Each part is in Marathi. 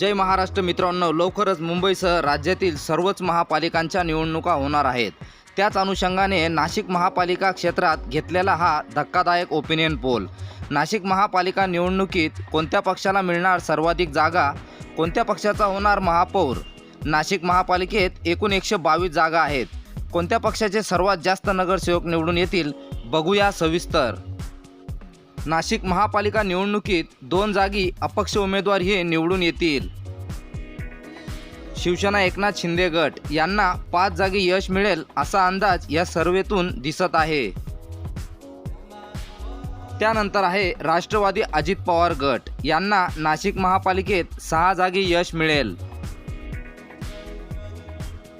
जय महाराष्ट्र मित्रांनो लवकरच मुंबईसह राज्यातील सर्वच महापालिकांच्या निवडणुका होणार आहेत. त्याच अनुषंगाने नाशिक महापालिका क्षेत्रात घेतलेला हा धक्कादायक ओपिनियन पोल नाशिक महापालिका निवडणुकीत कोणत्या पक्षाला मिळणार सर्वाधिक जागा? कोणत्या पक्षाचा होणार महापौर? नाशिक महापालिकेत एकूण एकशे बावीस जागा आहेत. कोणत्या पक्षाचे सर्वात जास्त नगरसेवक निवडून येतील? बघूया सविस्तर. नाशिक महापालिका निवडणुकीत दोन जागी अपक्ष उमेदवार हे निवडून येतील. शिवसेना एकनाथ शिंदे गट यांना पाच जागी यश मिळेल असा अंदाज या सर्वेतून दिसत आहे. त्यानंतर आहे राष्ट्रवादी अजित पवार गट. यांना नाशिक महापालिकेत सहा जागी यश मिळेल.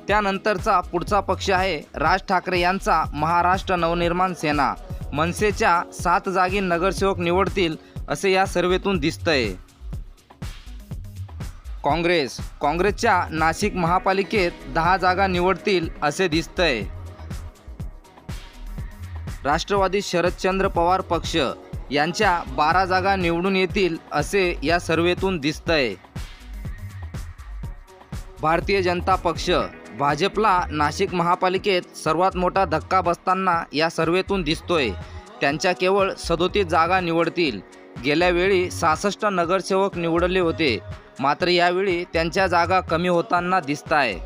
त्यानंतरचा पुढचा पक्ष आहे राज ठाकरे यांचा महाराष्ट्र नवनिर्माण सेना. मनसेच्या सात जागी नगरसेवक निवडतील असे या सर्वेतून दिसतंय. काँग्रेस काँग्रेसच्या नाशिक महापालिकेत दहा जागा निवडतील असे दिसतंय. राष्ट्रवादी शरदचंद्र पवार पक्ष यांच्या बारा जागा निवडून येतील असे या सर्वेतून दिसतंय. भारतीय जनता पक्ष. भाजपला नाशिक महापालिकेत सर्वात मोठा धक्का बसताना या सर्वेतून दिसतोय. त्यांच्या केवळ सदोतीस जागा निवडतील. गेल्या वेळी सहासष्ट नगरसेवक निवडले होते. मात्र यावेळी त्यांच्या जागा कमी होताना दिसत आहे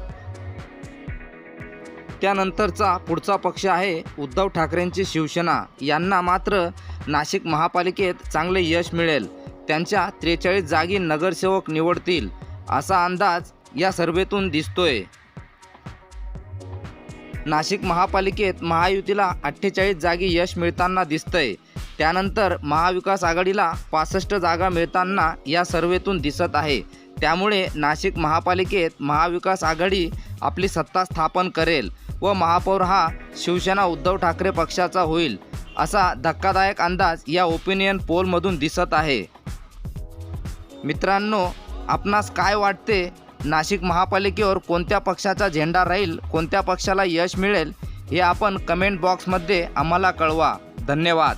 त्यानंतरचा पुढचा पक्ष आहे उद्धव ठाकरेंची शिवसेना. यांना मात्र नाशिक महापालिकेत चांगले यश मिळेल. त्यांच्या त्रेचाळीस जागी नगरसेवक निवडतील. असा अंदाज या सर्वेतून दिसतोय. नाशिक महापालिकेत महायुतीला अठ्ठेचाळीस जागी यश मिळताना दिसतंय. त्यानंतर महाविकास आघाडीला पासष्ट जागा मिळताना या सर्वेतून दिसत आहे. त्यामुळे नाशिक महापालिकेत महाविकास आघाडी आपली सत्ता स्थापन करेल व महापौर हा शिवसेना उद्धव ठाकरे पक्षाचा होईल असा धक्कादायक अंदाज या ओपिनियन पोलमधून दिसत आहे. मित्रांनो आपणास काय वाटते? नाशिक महापालिकेवर कोणत्या पक्षाचा झेंडा राहील कोणत्या पक्षाला यश मिळेल हे आपण कमेंट बॉक्समध्ये आम्हाला कळवा. धन्यवाद.